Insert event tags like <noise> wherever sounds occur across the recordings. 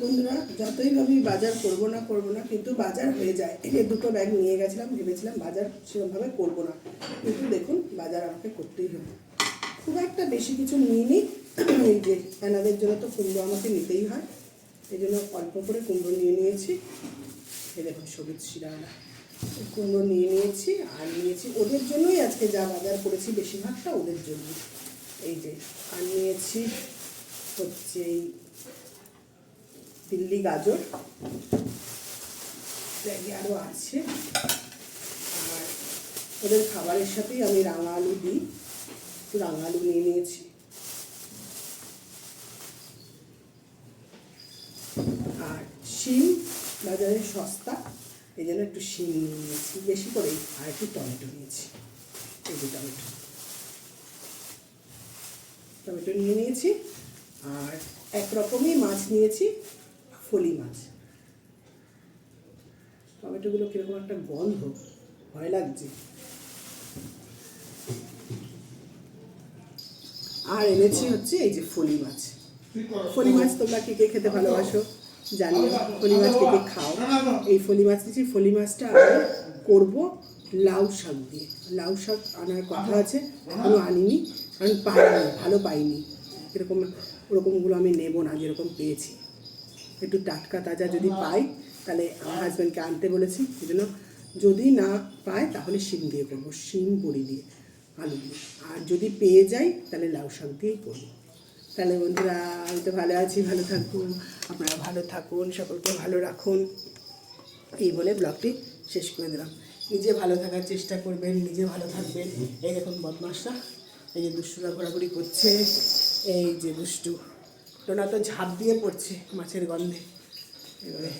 বন্ধুরা, যতই ভাবি বাজার করব না করব না, কিন্তু বাজার হয়ে যায়। এই দুটো ব্যাগ নিয়ে গেছিলাম, ভেবেছিলাম বাজার সেরকমভাবে করব না। কিন্তু দেখুন, বাজার আমাকে করতেই হবে। খুব একটা বেশি কিছু নিইনি। <clears throat> এই যে এনাদের জন্য তো কুমড়ো আমাকে নিতেই হয়। এই জন্য অল্প করে কুমড়ো নিয়ে নিয়েছি। এই দেখুন, সবুজ শিরাওয়ালা কুমড়ো নিয়ে নিয়েছি, আর নিয়েছি। ওদের জন্যই আজকে যা বাজার করেছি বেশিরভাগটা ওদের জন্য এই যে, আর নিয়েছি হচ্ছে এই দিল্লি গাজর। ব্যাগে আরও আছে। আর ওদের খাবারের সাথেই আমি রাঙা আলু দিই। একটু রাঙা আলু নিয়ে নিয়েছি। আর শিম, বাজারে সস্তা। এই জন্য একটু শিম নিয়ে নিয়েছি। বেশি করেই আর একটু টমেটো নিয়েছি। এই টমেটো। টমেটো নিয়ে নিয়েছি। আর একরকমই মাছ নিয়েছি। ফলি মাছ। টমেটোগুলো কীরকম একটা গন্ধ, ভয় লাগছে। আর এনেছি হচ্ছে এই যে ফলি মাছ। ফলি মাছ তোমরা কে কে খেতে ভালোবাসো? জানিও, ফলি মাছ কে কে খাও? এই ফলি মাছ দিচ্ছি ফলি মাছটা আমি করব লাউ শাক দিয়ে। লাউ শাক আনার কথা আছে এখনও আনিনি, কারণ পাইনি, ভালো পাইনি। এরকম, ওরকমগুলো আমি নেব না, যেরকম পেয়েছি। একটু টাটকা তাজা যদি পাই, তাহলে আমার হাজব্যান্ডকে আনতে বলেছি। জন্য যদি না পায়, তাহলে শিম দিয়ে করব। শিম, বড়ি দিয়ে, আলু দিয়ে। আর যদি পেয়ে যাই, তাহলে লাউ শাক দিয়েই করব। তাহলে বন্ধুরা, আমি তো ভালো আছি, ভালো থাকুন। আপনারা ভালো থাকুন, সকলকে ভালো রাখুন। এই বলে ব্লগটি শেষ করে দিলাম। নিজে ভালো থাকার চেষ্টা করবেন, নিজে ভালো থাকবেন। এই দেখুন বদমাসটা। এই যে দুষ্টুরা ঘোরাঘুরি করছে, এই যে দুষ্টু। টোনা তো ঝাঁপ দিয়ে পড়ছে মাছের গন্ধে। এবারে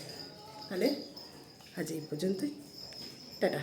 তাহলে আজ এই পর্যন্তই। টাটা।